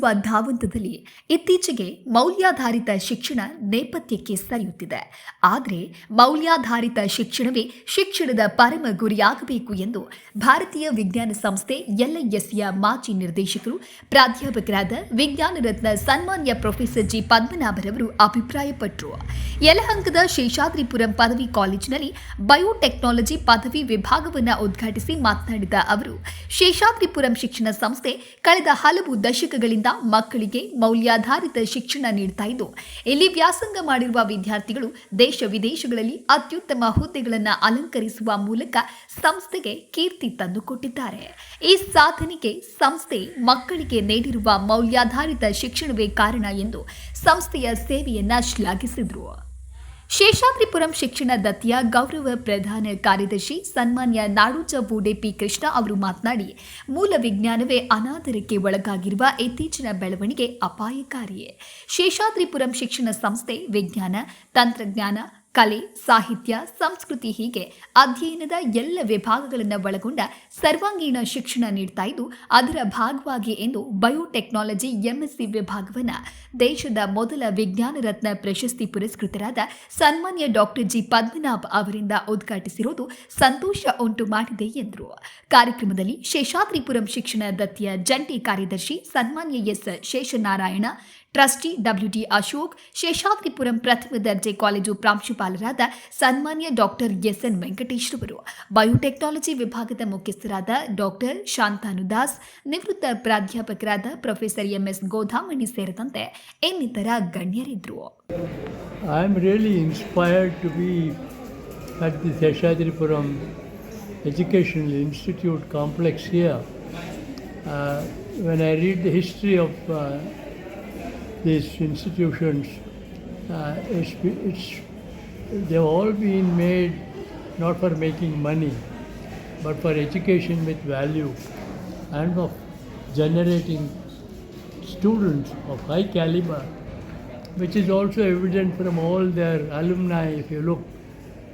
ಬದಲಾಯಿಸುವ ಧಾವಂತದಲ್ಲಿ ಇತ್ತೀಚೆಗೆ ಮೌಲ್ಯಾಧಾರಿತ ಶಿಕ್ಷಣ ನೇಪಥ್ಯಕ್ಕೆ ಸರಿಯುತ್ತಿದೆ. ಆದರೆ ಮೌಲ್ಯಾಧಾರಿತ ಶಿಕ್ಷಣವೇ ಶಿಕ್ಷಣದ ಪರಮ ಗುರಿಯಾಗಬೇಕು ಎಂದು ಭಾರತೀಯ ವಿಜ್ಞಾನ ಸಂಸ್ಥೆ ಎಲ್ಐಎಸ್ಯ ಮಾಜಿ ನಿರ್ದೇಶಕರು ಪ್ರಾಧ್ಯಾಪಕರಾದ ವಿಜ್ಞಾನ ರತ್ನ ಸನ್ಮಾನ್ಯ ಪ್ರೊಫೆಸರ್ ಜಿ ಪದ್ಮನಾಭರವರು ಅಭಿಪ್ರಾಯಪಟ್ಟರು ಯಲಹಂಕದ ಶೇಷಾದ್ರಿಪುರಂ ಪದವಿ ಕಾಲೇಜಿನಲ್ಲಿ ಬಯೋಟೆಕ್ನಾಲಜಿ ಪದವಿ ವಿಭಾಗವನ್ನು ಉದ್ಘಾಟಿಸಿ ಮಾತನಾಡಿದ ಅವರು, ಶೇಷಾದ್ರಿಪುರಂ ಶಿಕ್ಷಣ ಸಂಸ್ಥೆ ಕಳೆದ ಹಲವು ದಶಕಗಳಿಂದ ಮಕ್ಕಳಿಗೆ ಮೌಲ್ಯಾಧಾರಿತ ಶಿಕ್ಷಣ ನೀಡ್ತಾ ಇದ್ದು, ಇಲ್ಲಿ ವ್ಯಾಸಂಗ ಮಾಡಿರುವ ವಿದ್ಯಾರ್ಥಿಗಳು ದೇಶ ವಿದೇಶಗಳಲ್ಲಿ ಅತ್ಯುತ್ತಮ ಹುದ್ದೆಗಳನ್ನು ಅಲಂಕರಿಸುವ ಮೂಲಕ ಸಂಸ್ಥೆಗೆ ಕೀರ್ತಿ ತಂದುಕೊಟ್ಟಿದ್ದಾರೆ. ಈ ಸಾಧನೆಗೆ ಸಂಸ್ಥೆ ಮಕ್ಕಳಿಗೆ ನೀಡಿರುವ ಮೌಲ್ಯಾಧಾರಿತ ಶಿಕ್ಷಣವೇ ಕಾರಣ ಎಂದು ಸಂಸ್ಥೆಯ ಸೇವೆಯನ್ನ ಶ್ಲಾಘಿಸಿದರು. ಶೇಷಾದ್ರಿಪುರಂ ಶಿಕ್ಷಣ ದತ್ತಿಯ ಗೌರವ ಪ್ರಧಾನ ಕಾರ್ಯದರ್ಶಿ ಸನ್ಮಾನ್ಯ ನಾಡೋಜ ಬೂಡೆ ಪಿ ಕೃಷ್ಣ ಅವರು ಮಾತನಾಡಿ, ಮೂಲ ವಿಜ್ಞಾನವೇ ಅನಾದರಕ್ಕೆ ಒಳಗಾಗಿರುವ ಇತ್ತೀಚಿನ ಬೆಳವಣಿಗೆ ಅಪಾಯಕಾರಿಯೇ. ಶೇಷಾದ್ರಿಪುರಂ ಶಿಕ್ಷಣ ಸಂಸ್ಥೆ, ವಿಜ್ಞಾನ, ತಂತ್ರಜ್ಞಾನ ಕಲೆ, ಸಾಹಿತ್ಯ, ಸಂಸ್ಕೃತಿ ಹೀಗೆ ಅಧ್ಯಯನದ ಎಲ್ಲ ವಿಭಾಗಗಳನ್ನು ಒಳಗೊಂಡ ಸರ್ವಾಂಗೀಣ ಶಿಕ್ಷಣ ನೀಡ್ತಾ ಇದ್ದು, ಅದರ ಭಾಗವಾಗಿ ಎಂದು ಬಯೋಟೆಕ್ನಾಲಜಿ ಎಂಎಸ್ಸಿ ವಿಭಾಗವನ್ನು ದೇಶದ ಮೊದಲ ವಿಜ್ಞಾನ ರತ್ನ ಪ್ರಶಸ್ತಿ ಪುರಸ್ಕೃತರಾದ ಸನ್ಮಾನ್ಯ ಡಾಕ್ಟರ್ ಜಿ. ಪದ್ಮನಾಭ್ ಅವರಿಂದ ಉದ್ಘಾಟಿಸಿರುವುದು ಸಂತೋಷ ಉಂಟು ಮಾಡಿದೆ ಎಂದರು. ಕಾರ್ಯಕ್ರಮದಲ್ಲಿ ಶೇಷಾದ್ರಿಪುರಂ ಶಿಕ್ಷಣ ದತ್ತಿಯ ಜಂಟಿ ಕಾರ್ಯದರ್ಶಿ ಸನ್ಮಾನ್ಯ S. Seshanarayana trustee WT Ashok Seshadripuram ಪ್ರಥಮ ದರ್ಜೆ ಕಾಲೇಜು ಪ್ರಾಂಶುಪಾಲರಾದ ಸನ್ಮಾನ್ಯ ಡಾಕ್ಟರ್ ಎಸ್ ಎನ್ ರವರು ಬಯೋಟೆಕ್ನಾಲಜಿ ವಿಭಾಗದ ಮುಖ್ಯಸ್ಥರಾದ ಡಾಕ್ಟರ್ ಶಾಂತಾನುದಾಸ್ ನಿವೃತ್ತ ಪ್ರಾಧ್ಯಾಪಕರಾದ ಪ್ರೊಫೆಸರ್ ಎಂಎಸ್ ಗೋಧಾಮಣಿ ಸೇರಿದಂತೆ ಇನ್ನಿತರ ಗಣ್ಯರಿದ್ದರು. I am really inspired to be at the Seshadripuram educational institute complex here when read the history of uh, these institutions, uh, it's, it's, they've all been made not for making money, but for education with value and of generating students of high caliber which is also evident from all their alumni. If you look,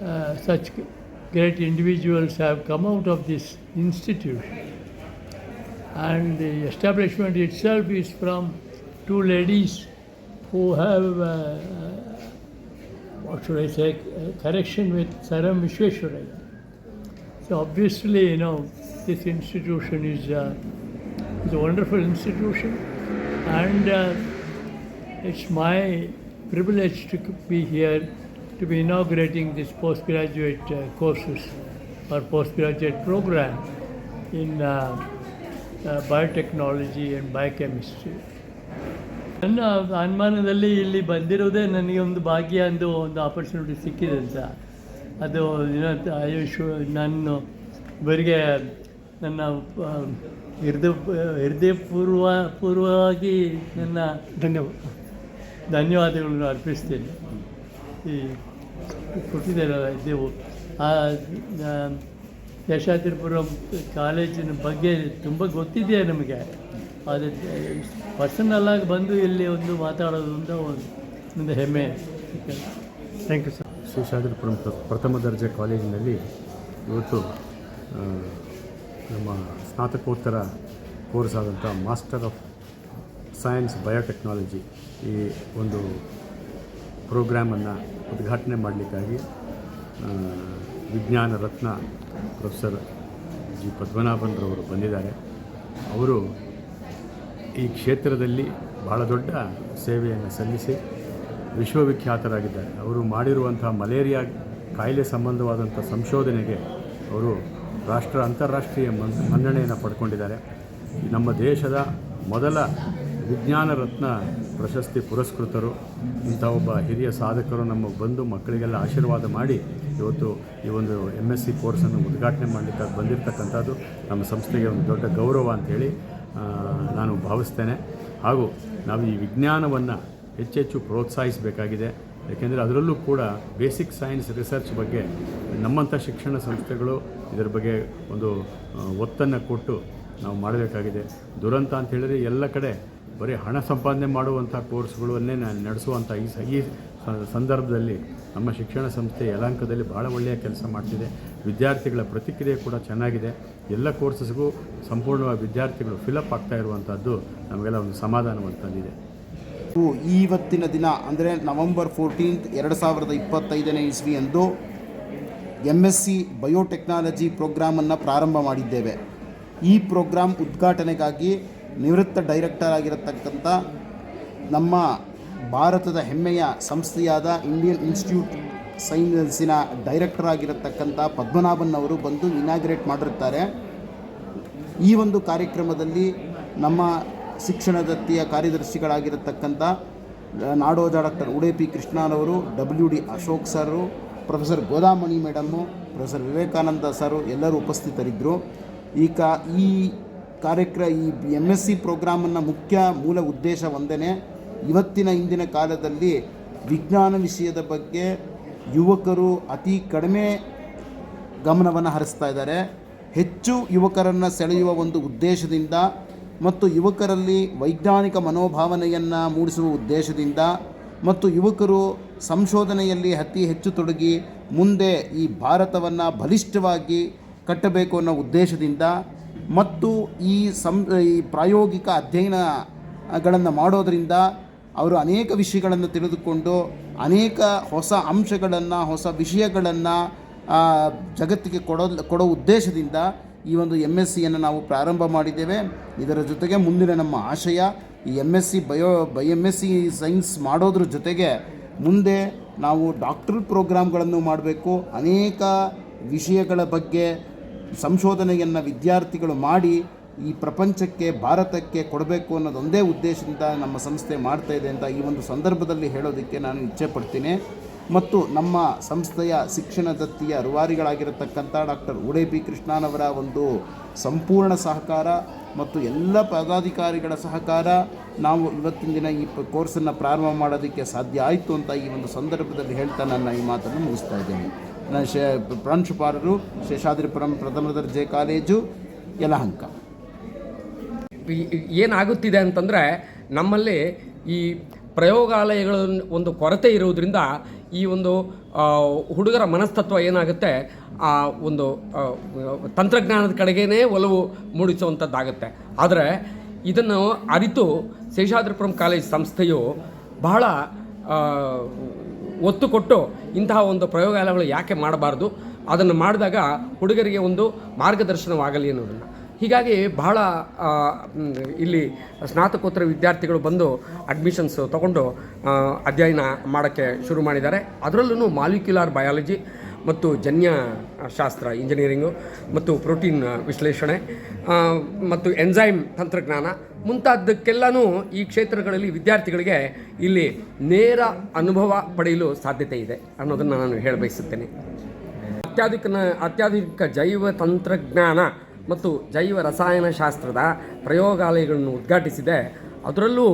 uh, such great individuals have come out of this institution. And the establishment itself is from two ladies who have, uh, what should I say, correction with Saram Vishweshwaraya. So obviously, you know, this institution is, uh, is a wonderful institution, and uh, it's my privilege to be here to be inaugurating this postgraduate uh, courses or postgraduate program in uh, uh, biotechnology and biochemistry. ನನ್ನ ಅನುಮಾನದಲ್ಲಿ ಇಲ್ಲಿ ಬಂದಿರೋದೇ ನನಗೆ ಒಂದು ಭಾಗ್ಯ ಎಂದು ಒಂದು opportunity ಸಿಕ್ಕಿದೆ ಅಂತ. ಅದು ಆಯುಷ್ ನಾನು ಇವರಿಗೆ ನನ್ನ ಹೃದಯ ಹೃದಯ ಪೂರ್ವ ಪೂರ್ವವಾಗಿ ನನ್ನ ಧನ್ಯವಾದ. ಧನ್ಯವಾದಗಳನ್ನು ಅರ್ಪಿಸ್ತೇನೆ. ಈ ಕೊಟ್ಟಿದ್ದಾರಲ್ಲ ಇದ್ದೇವು. ಆ ಯಶಾದ್ರಿಪುರಂ ಕಾಲೇಜಿನ ಬಗ್ಗೆ ತುಂಬ ಗೊತ್ತಿದೆಯಾ ನಮಗೆ? ಆದರೆ ಪರ್ಸನಲ್ ಆಗಿ ಬಂದು ಇಲ್ಲಿ ಒಂದು ಮಾತಾಡೋದ್ರಿಂದ ಅಂತ ಒಂದು ಒಂದು ಹೆಮ್ಮೆ. Thank you sir Shri Shanthapuram ಪ್ರಥಮ ದರ್ಜೆ ಕಾಲೇಜಿನಲ್ಲಿ ಇವತ್ತು ನಮ್ಮ ಸ್ನಾತಕೋತ್ತರ ಕೋರ್ಸ್ ಆದಂಥ ಮಾಸ್ಟರ್ ಆಫ್ ಸೈನ್ಸ್ ಬಯೋಟೆಕ್ನಾಲಜಿ ಈ ಒಂದು ಪ್ರೋಗ್ರಾಮನ್ನು ಉದ್ಘಾಟನೆ ಮಾಡಲಿಕ್ಕಾಗಿ ವಿಜ್ಞಾನ ರತ್ನ ಪ್ರೊಫೆಸರ್ ಜಿ. ಪದ್ಮನಾಭನ್ರವರು ಬಂದಿದ್ದಾರೆ. ಅವರು ಈ ಕ್ಷೇತ್ರದಲ್ಲಿ ಬಹಳ ದೊಡ್ಡ ಸೇವೆಯನ್ನು ಸಲ್ಲಿಸಿ ವಿಶ್ವವಿಖ್ಯಾತರಾಗಿದ್ದಾರೆ. ಅವರು ಮಾಡಿರುವಂಥ ಮಲೇರಿಯಾ ಕಾಯಿಲೆ ಸಂಬಂಧವಾದಂಥ ಸಂಶೋಧನೆಗೆ ಅವರು ರಾಷ್ಟ್ರ ಅಂತಾರಾಷ್ಟ್ರೀಯ ಮನ್, ಮನ್ನಣೆಯನ್ನು ಪಡ್ಕೊಂಡಿದ್ದಾರೆ. ನಮ್ಮ ದೇಶದ ಮೊದಲ ವಿಜ್ಞಾನ ರತ್ನ ಪ್ರಶಸ್ತಿ ಪುರಸ್ಕೃತರು, ಇಂಥ ಒಬ್ಬ ಹಿರಿಯ ಸಾಧಕರು ನಮ್ಮ ಬಂದು ಮಕ್ಕಳಿಗೆಲ್ಲ ಆಶೀರ್ವಾದ ಮಾಡಿ ಇವತ್ತು ಈ ಒಂದು ಎಂ ಎಸ್ ಸಿ ಕೋರ್ಸನ್ನು ಉದ್ಘಾಟನೆ ಮಾಡಲಿಕ್ಕೆ ಬಂದಿರತಕ್ಕಂಥದ್ದು. ನಮ್ಮ ಸಂಸ್ಥೆಗೆ ಒಂದು ದೊಡ್ಡ ಗೌರವ ಅಂತೇಳಿ ನಾನು ಭಾವಿಸ್ತೇನೆ. ಹಾಗೂ ನಾವು ಈ ವಿಜ್ಞಾನವನ್ನು ಹೆಚ್ಚೆಚ್ಚು ಪ್ರೋತ್ಸಾಹಿಸಬೇಕಾಗಿದೆ. ಏಕೆಂದರೆ ಅದರಲ್ಲೂ ಕೂಡ ಬೇಸಿಕ್ ಸೈನ್ಸ್ ರಿಸರ್ಚ್ ಬಗ್ಗೆ ನಮ್ಮಂಥ ಶಿಕ್ಷಣ ಸಂಸ್ಥೆಗಳು ಇದರ ಬಗ್ಗೆ ಒಂದು ಒತ್ತನ್ನು ಕೊಟ್ಟು ನಾವು ಮಾಡಬೇಕಾಗಿದೆ. ದುರಂತ ಅಂತ ಹೇಳಿದರೆ ಎಲ್ಲ ಕಡೆ ಬರೀ ಹಣ ಸಂಪಾದನೆ ಮಾಡುವಂಥ ಕೋರ್ಸ್ಗಳನ್ನೇ ನಾನು ನಡೆಸುವಂಥ ಈ ಈ ಸಂದರ್ಭದಲ್ಲಿ ನಮ್ಮ ಶಿಕ್ಷಣ ಸಂಸ್ಥೆ ಯಲಾಂಕದಲ್ಲಿ ಭಾಳ ಒಳ್ಳೆಯ ಕೆಲಸ ಮಾಡ್ತಿದೆ. ವಿದ್ಯಾರ್ಥಿಗಳ ಪ್ರತಿಕ್ರಿಯೆ ಕೂಡ ಚೆನ್ನಾಗಿದೆ. ಎಲ್ಲ ಕೋರ್ಸಸ್ಗೂ ಸಂಪೂರ್ಣವಾಗಿ ವಿದ್ಯಾರ್ಥಿಗಳು ಫಿಲಪ್ ಆಗ್ತಾ ಇರುವಂಥದ್ದು ನಮಗೆಲ್ಲ ಒಂದು ಸಮಾಧಾನವನ್ನು ತಂದಿದೆ. ಇವತ್ತಿನ ದಿನ, ಅಂದರೆ ನವೆಂಬರ್ ಫೋರ್ಟೀನ್ತ್ ಎರಡು ಸಾವಿರದ ಇಪ್ಪತ್ತೈದನೇ ಇಸ್ವಿಯಂದು ಎಂ ಎಸ್ ಸಿ ಬಯೋಟೆಕ್ನಾಲಜಿ ಪ್ರೋಗ್ರಾಮನ್ನು ಪ್ರಾರಂಭ ಮಾಡಿದ್ದೇವೆ. ಈ ಪ್ರೋಗ್ರಾಮ್ ಉದ್ಘಾಟನೆಗಾಗಿ ನಿವೃತ್ತ ಡೈರೆಕ್ಟರ್ ಆಗಿರತಕ್ಕಂಥ ನಮ್ಮ ಭಾರತದ ಹೆಮ್ಮೆಯ ಸಂಸ್ಥೆಯಾದ ಇಂಡಿಯನ್ ಇನ್ಸ್ಟಿಟ್ಯೂಟ್ ಸೈನ್ಸಿನ ಡೈರೆಕ್ಟರ್ ಆಗಿರತಕ್ಕಂಥ ಪದ್ಮನಾಭನ್ ಅವರು ಬಂದು ಇನಾಗ್ರೇಟ್ ಮಾಡಿರ್ತಾರೆ. ಈ ಒಂದು ಕಾರ್ಯಕ್ರಮದಲ್ಲಿ ನಮ್ಮ ಶಿಕ್ಷಣ ದತ್ತಿಯ ಕಾರ್ಯದರ್ಶಿಗಳಾಗಿರತಕ್ಕಂಥ ನಾಡೋಜ doctor Udupi ಕೃಷ್ಣನವರು W D Ashok sir professor Godamani madam professor Vivekananda sir ಎಲ್ಲರೂ ಉಪಸ್ಥಿತರಿದ್ದರು ಈ ಕಾ ಈ ಕಾರ್ಯಕ್ರ, ಈ ಎಂ ಎಸ್ ಸಿ ಪ್ರೋಗ್ರಾಮನ್ನು ಮುಖ್ಯ ಮೂಲ ಉದ್ದೇಶ ಒಂದೇ ಇವತ್ತಿನ ಇಂದಿನ ಕಾಲದಲ್ಲಿ ವಿಜ್ಞಾನ ವಿಷಯದ ಬಗ್ಗೆ ಯುವಕರು ಅತಿ ಕಡಿಮೆ ಗಮನವನ್ನು ಹರಿಸ್ತಾ ಇದ್ದಾರೆ. ಹೆಚ್ಚು ಯುವಕರನ್ನು ಸೆಳೆಯುವ ಒಂದು ಉದ್ದೇಶದಿಂದ ಮತ್ತು ಯುವಕರಲ್ಲಿ ವೈಜ್ಞಾನಿಕ ಮನೋಭಾವನೆಯನ್ನು ಮೂಡಿಸುವ ಉದ್ದೇಶದಿಂದ ಮತ್ತು ಯುವಕರು ಸಂಶೋಧನೆಯಲ್ಲಿ ಅತಿ ಹೆಚ್ಚು ತೊಡಗಿ ಮುಂದೆ ಈ ಭಾರತವನ್ನು ಬಲಿಷ್ಠವಾಗಿ ಕಟ್ಟಬೇಕು ಅನ್ನೋ ಉದ್ದೇಶದಿಂದ ಮತ್ತು ಈ ಸಂ, ಈ ಪ್ರಾಯೋಗಿಕ ಅಧ್ಯಯನಗಳನ್ನು ಮಾಡೋದರಿಂದ ಅವರು ಅನೇಕ ವಿಷಯಗಳನ್ನು ತಿಳಿದುಕೊಂಡು ಅನೇಕ ಹೊಸ ಅಂಶಗಳನ್ನು, ಹೊಸ ವಿಷಯಗಳನ್ನು ಜಗತ್ತಿಗೆ ಕೊಡೋ ಕೊಡೋ ಉದ್ದೇಶದಿಂದ ಈ ಒಂದು ಎಂ ಎಸ್ ಸಿಯನ್ನು ನಾವು ಪ್ರಾರಂಭ ಮಾಡಿದ್ದೇವೆ. ಇದರ ಜೊತೆಗೆ ಮುಂದಿನ ನಮ್ಮ ಆಶಯ, ಈ ಎಂ ಎಸ್ ಸಿ ಬಯೋ, ಬೈ ಎಂ ಎಸ್ ಸಿ ಸೈನ್ಸ್ ಮಾಡೋದ್ರ ಜೊತೆಗೆ ಮುಂದೆ ನಾವು ಡಾಕ್ಟರ್ ಪ್ರೋಗ್ರಾಮ್ಗಳನ್ನು ಮಾಡಬೇಕು. ಅನೇಕ ವಿಷಯಗಳ ಬಗ್ಗೆ ಸಂಶೋಧನೆಯನ್ನು ವಿದ್ಯಾರ್ಥಿಗಳು ಮಾಡಿ ಈ ಪ್ರಪಂಚಕ್ಕೆ, ಭಾರತಕ್ಕೆ ಕೊಡಬೇಕು ಅನ್ನೋದೊಂದೇ ಉದ್ದೇಶದಿಂದ ನಮ್ಮ ಸಂಸ್ಥೆ ಮಾಡ್ತಾ ಇದೆ ಅಂತ ಈ ಒಂದು ಸಂದರ್ಭದಲ್ಲಿ ಹೇಳೋದಕ್ಕೆ ನಾನು ಇಚ್ಛೆ ಪಡ್ತೀನಿ ಮತ್ತು ನಮ್ಮ ಸಂಸ್ಥೆಯ ಶಿಕ್ಷಣ ದತ್ತಿಯ ರೂವಾರಿಗಳಾಗಿರತಕ್ಕಂಥ ಡಾಕ್ಟರ್ ಬಿ ಕೃಷ್ಣನವರ ಒಂದು ಸಂಪೂರ್ಣ ಸಹಕಾರ ಮತ್ತು ಎಲ್ಲ ಪದಾಧಿಕಾರಿಗಳ ಸಹಕಾರ ನಾವು ಇವತ್ತಿನ ದಿನ ಈ ಕೋರ್ಸನ್ನು ಪ್ರಾರಂಭ ಮಾಡೋದಕ್ಕೆ ಸಾಧ್ಯ ಆಯಿತು ಅಂತ ಈ ಒಂದು ಸಂದರ್ಭದಲ್ಲಿ ಹೇಳ್ತಾ ನನ್ನ ಈ ಮಾತನ್ನು ಮುಗಿಸ್ತಾ ಇದ್ದೇನೆ. ನಾನು ಶೇ ಪ್ರಾಂಶುಪಾಲರು, ಶೇಷಾದ್ರಿಪುರಂ ಪ್ರಥಮ ದರ್ಜೆ ಕಾಲೇಜು, ಯಲಹಂಕ. ಏನಾಗುತ್ತಿದೆ ಅಂತಂದರೆ ನಮ್ಮಲ್ಲಿ ಈ ಪ್ರಯೋಗಾಲಯಗಳ ಒಂದು ಕೊರತೆ ಇರುವುದರಿಂದ ಈ ಒಂದು ಹುಡುಗರ ಮನಸ್ತತ್ವ ಏನಾಗುತ್ತೆ? ಆ ಒಂದು ತಂತ್ರಜ್ಞಾನದ ಕಡೆಗೇ ಒಲವು ಮೂಡಿಸುವಂಥದ್ದಾಗುತ್ತೆ. ಆದರೆ ಇದನ್ನು ಅರಿತು ಶೇಷಾದ್ರಿಪುರಂ ಕಾಲೇಜ್ ಸಂಸ್ಥೆಯು ಬಹಳ ಒತ್ತು ಕೊಟ್ಟು ಇಂತಹ ಒಂದು ಪ್ರಯೋಗಾಲಯಗಳು ಯಾಕೆ ಮಾಡಬಾರ್ದು? ಅದನ್ನು ಮಾಡಿದಾಗ ಹುಡುಗರಿಗೆ ಒಂದು ಮಾರ್ಗದರ್ಶನವಾಗಲಿ ಅನ್ನೋದನ್ನು ಹೀಗಾಗಿ ಬಹಳ ಇಲ್ಲಿ ಸ್ನಾತಕೋತ್ತರ ವಿದ್ಯಾರ್ಥಿಗಳು ಬಂದು ಅಡ್ಮಿಷನ್ಸ್ ತಗೊಂಡು ಅಧ್ಯಯನ ಮಾಡೋಕ್ಕೆ ಶುರು ಮಾಡಿದ್ದಾರೆ. ಅದರಲ್ಲೂ ಮಾಲಿಕ್ಯುಲಾರ್ ಬಯಾಲಜಿ ಮತ್ತು ಜನ್ಯ ಶಾಸ್ತ್ರ ಇಂಜಿನಿಯರಿಂಗು ಮತ್ತು ಪ್ರೋಟೀನ್ ವಿಶ್ಲೇಷಣೆ ಮತ್ತು ಎನ್ಝೈಮ್ ತಂತ್ರಜ್ಞಾನ ಮುಂತಾದಕ್ಕೆಲ್ಲನೂ ಈ ಕ್ಷೇತ್ರಗಳಲ್ಲಿ ವಿದ್ಯಾರ್ಥಿಗಳಿಗೆ ಇಲ್ಲಿ ನೇರ ಅನುಭವ ಪಡೆಯಲು ಸಾಧ್ಯತೆ ಇದೆ ಅನ್ನೋದನ್ನು ನಾನು ಹೇಳಬಯಸುತ್ತೇನೆ. ಅತ್ಯಾಧಿಕ ಅತ್ಯಾಧಿಕ ಜೈವ ತಂತ್ರಜ್ಞಾನ ಮತ್ತು ಜೈವ ರಸಾಯನಶಾಸ್ತ್ರದ ಪ್ರಯೋಗಾಲಯಗಳನ್ನು ಉದ್ಘಾಟಿಸಿದೆ. ಅದರಲ್ಲೂ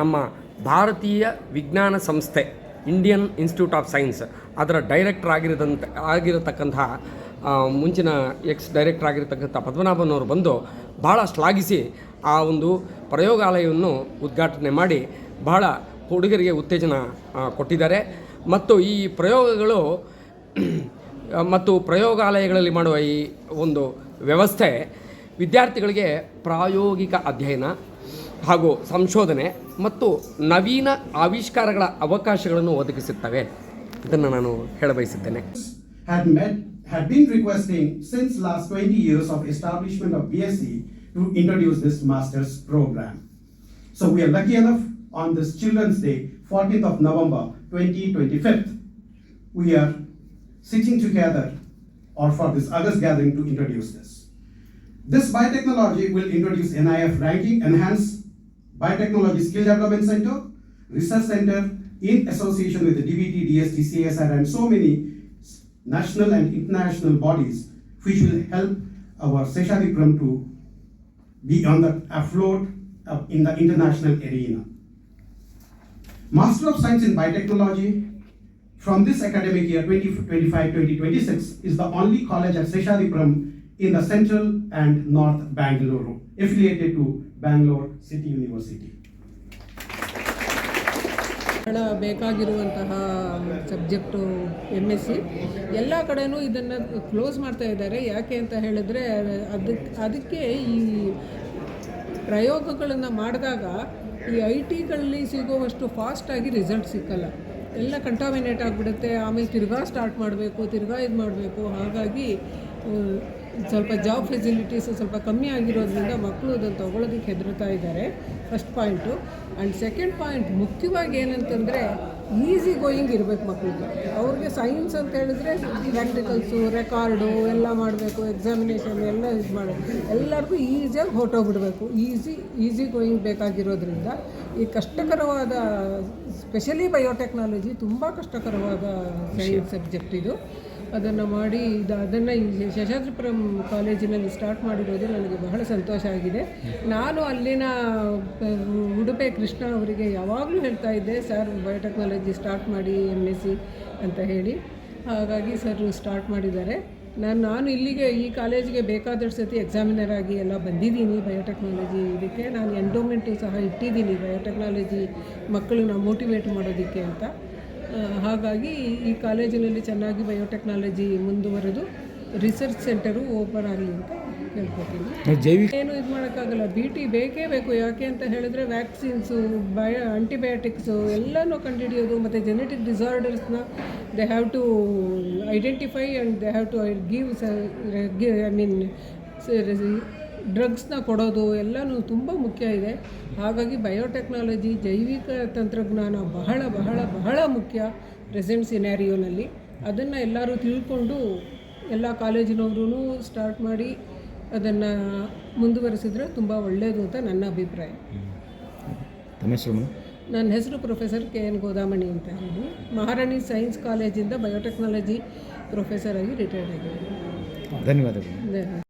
ನಮ್ಮ ಭಾರತೀಯ ವಿಜ್ಞಾನ ಸಂಸ್ಥೆ ಇಂಡಿಯನ್ ಇನ್ಸ್ಟಿಟ್ಯೂಟ್ ಆಫ್ ಸೈನ್ಸ್ ಅದರ ಡೈರೆಕ್ಟರ್ ಆಗಿರದಂತ, ಆಗಿರತಕ್ಕಂತಹ ಮುಂಚಿನ ಎಕ್ಸ್ ಡೈರೆಕ್ಟರ್ ಆಗಿರತಕ್ಕಂಥ ಪದ್ಮನಾಭನವರು ಬಂದು ಭಾಳ ಶ್ಲಾಘಿಸಿ ಆ ಒಂದು ಪ್ರಯೋಗಾಲಯವನ್ನು ಉದ್ಘಾಟನೆ ಮಾಡಿ ಬಹಳ ಹುಡುಗರಿಗೆ ಉತ್ತೇಜನ ಕೊಟ್ಟಿದ್ದಾರೆ. ಮತ್ತು ಈ ಪ್ರಯೋಗಗಳು, ಮತ್ತು ಪ್ರಯೋಗಾಲಯಗಳಲ್ಲಿ ಮಾಡುವ ಈ ಒಂದು ವ್ಯವಸ್ಥೆ ವಿದ್ಯಾರ್ಥಿಗಳಿಗೆ ಪ್ರಾಯೋಗಿಕ ಅಧ್ಯಯನ ಹಾಗೂ ಸಂಶೋಧನೆ ಮತ್ತು ನವೀನ ಆವಿಷ್ಕಾರಗಳ ಅವಕಾಶಗಳನ್ನು ಒದಗಿಸುತ್ತವೆ ಇದನ್ನು ನಾನು ಹೇಳಬಯಸಿದ್ದೇನೆ had been requesting since last 20 years of establishment of BSc to introduce this master's program. So we are lucky enough on this Children's Day, 14th of November 2025, we are sitting together or for this August gathering to introduce this. This biotechnology will introduce NIF ranking, enhance biotechnology skill development center, research center in association with the DBT, DST, CSR and so many national and international bodies which will help our Seshadipram to be on the afloat in the international arena. Master of Science in Biotechnology from this academic year 2025-2026 is the only college at Seshadipuram in the central and north Bangalore, affiliated to Bangalore City University. ಬೇಕಾಗಿರುವಂತಹ subject M S C ಎಲ್ಲ ಕಡೆನೂ ಇದನ್ನು close ಮಾಡ್ತಾ ಇದ್ದಾರೆ ಯಾಕೆ ಅಂತ ಹೇಳಿದ್ರೆ ಅದಕ್ಕೆ ಅದಕ್ಕೆ ಈ ಪ್ರಯೋಗಗಳನ್ನು ಮಾಡಿದಾಗ ಈ ಐ ಟಿಗಳಲ್ಲಿ ಸಿಗುವಷ್ಟು ಫಾಸ್ಟಾಗಿ ರಿಸಲ್ಟ್ ಸಿಕ್ಕಲ್ಲ ಎಲ್ಲ ಕಂಟಾಮಿನೇಟ್ ಆಗಿಬಿಡುತ್ತೆ. ಆಮೇಲೆ ತಿರ್ಗಾ ಸ್ಟಾರ್ಟ್ ಮಾಡಬೇಕು ತಿರ್ಗಾ ಇದು ಮಾಡಬೇಕು ಹಾಗಾಗಿ ಸ್ವಲ್ಪ ಜಾಬ್ ಫೆಸಿಲಿಟೀಸು ಸ್ವಲ್ಪ ಕಮ್ಮಿ ಆಗಿರೋದ್ರಿಂದ ಮಕ್ಕಳು ಅದನ್ನು ತೊಗೊಳೋದಕ್ಕೆ ಹೆದರ್ತಾ ಇದ್ದಾರೆ first point and second point ಮುಖ್ಯವಾಗಿ ಏನಂತಂದರೆ ಈಸಿ ಗೋಯಿಂಗ್ ಇರಬೇಕು ಮಕ್ಕಳಿಗೆ ಅವ್ರಿಗೆ ಸೈನ್ಸ್ ಅಂತ ಹೇಳಿದ್ರೆ ಪ್ರಾಕ್ಟಿಕಲ್ಸು ರೆಕಾರ್ಡು ಎಲ್ಲ ಮಾಡಬೇಕು ಎಕ್ಸಾಮಿನೇಷನ್ ಎಲ್ಲ ಇದು ಮಾಡಬೇಕು. ಎಲ್ಲರಿಗೂ ಈಸಿಯಾಗಿ ಹೊರಟೋಗ್ಬಿಡ್ಬೇಕು. ಈಸಿ ಈಸಿ ಗೋಯಿಂಗ್ ಬೇಕಾಗಿರೋದ್ರಿಂದ ಈ ಕಷ್ಟಕರವಾದ ಸ್ಪೆಷಲಿ ಬಯೋಟೆಕ್ನಾಲಜಿ ತುಂಬ ಕಷ್ಟಕರವಾದ ಸೈನ್ಸ್ ಸಬ್ಜೆಕ್ಟ್ ಇದು. ಅದನ್ನು ಮಾಡಿ ಇದು ಅದನ್ನು ಈ ಶಶಾದ್ರಿಪುರಂ ಕಾಲೇಜಿನಲ್ಲಿ ಸ್ಟಾರ್ಟ್ ಮಾಡಿರೋದು ನನಗೆ ಬಹಳ ಸಂತೋಷ ಆಗಿದೆ. ನಾನು ಅಲ್ಲಿನ ಉಡುಪೆ ಕೃಷ್ಣ ಅವರಿಗೆ ಯಾವಾಗಲೂ ಹೇಳ್ತಾ ಇದ್ದೆ ಸರ್ ಬಯೋಟೆಕ್ನಾಲಜಿ ಸ್ಟಾರ್ಟ್ ಮಾಡಿ ಎಂ ಎಸ್ ಸಿ ಅಂತ ಹೇಳಿ. ಹಾಗಾಗಿ ಸರ್ ಸ್ಟಾರ್ಟ್ ಮಾಡಿದ್ದಾರೆ. ನಾನು ನಾನು ಇಲ್ಲಿಗೆ ಈ ಕಾಲೇಜಿಗೆ ಬೇಕಾದಷ್ಟು ಸತಿ ಎಕ್ಸಾಮಿನರ್ ಆಗಿ ಎಲ್ಲ ಬಂದಿದ್ದೀನಿ ಬಯೋಟೆಕ್ನಾಲಜಿ ಇದಕ್ಕೆ. ನಾನು ಎಂಡೋಮೆಂಟು ಸಹ ಇಟ್ಟಿದ್ದೀನಿ ಬಯೋಟೆಕ್ನಾಲಜಿ ಮಕ್ಕಳನ್ನ ಮೋಟಿವೇಟ್ ಮಾಡೋದಕ್ಕೆ ಅಂತ. ಹಾಗಾಗಿ ಈ ಕಾಲೇಜಿನಲ್ಲಿ ಚೆನ್ನಾಗಿ ಬಯೋಟೆಕ್ನಾಲಜಿ ಮುಂದುವರೆದು ರಿಸರ್ಚ್ ಸೆಂಟರು ಓಪನ್ ಆಗಲಿ ಅಂತ ಹೇಳ್ಕೊತೀನಿ. ಜೈವಿಕ ಏನು ಇದು ಮಾಡೋಕ್ಕಾಗಲ್ಲ ಬಿ ಟಿ ಬೇಕೇ ಬೇಕು ಯಾಕೆ ಅಂತ ಹೇಳಿದ್ರೆ ವ್ಯಾಕ್ಸಿನ್ಸು ಬಯೋ ಆಂಟಿಬಯೋಟಿಕ್ಸು ಎಲ್ಲನೂ ಕಂಡುಹಿಡಿಯೋದು ಮತ್ತು genetic ಡಿಸಾರ್ಡರ್ಸ್ನ they have to identify and they have to give I mean ಡ್ರಗ್ಸ್ನ ಕೊಡೋದು ಎಲ್ಲನೂ ತುಂಬ ಮುಖ್ಯ ಇದೆ. ಹಾಗಾಗಿ ಬಯೋಟೆಕ್ನಾಲಜಿ ಜೈವಿಕ ತಂತ್ರಜ್ಞಾನ ಬಹಳ ಬಹಳ ಬಹಳ ಮುಖ್ಯ ಪ್ರೆಸೆಂಟ್ ಸಿನ್ಯಾರಿಯೋನಲ್ಲಿ ಅದನ್ನು ಎಲ್ಲರೂ ತಿಳ್ಕೊಂಡು ಎಲ್ಲ ಕಾಲೇಜಿನವ್ರೂ ಸ್ಟಾರ್ಟ್ ಮಾಡಿ ಅದನ್ನು ಮುಂದುವರೆಸಿದ್ರೆ ತುಂಬ ಒಳ್ಳೆಯದು ಅಂತ ನನ್ನ ಅಭಿಪ್ರಾಯ. ನನ್ನ ಹೆಸರು ಪ್ರೊಫೆಸರ್ ಕೆ ಎನ್ ಗೋದಾಮಣಿ ಅಂತ ಹೇಳಿ. ಮಹಾರಾಣಿ ಸೈನ್ಸ್ ಕಾಲೇಜಿಂದ ಬಯೋಟೆಕ್ನಾಲಜಿ ಪ್ರೊಫೆಸರ್ ಆಗಿ ರಿಟೈರ್ಡ್ ಆಗಿದ್ದೀನಿ. ಧನ್ಯವಾದಗಳು. ಧನ್ಯವಾದ.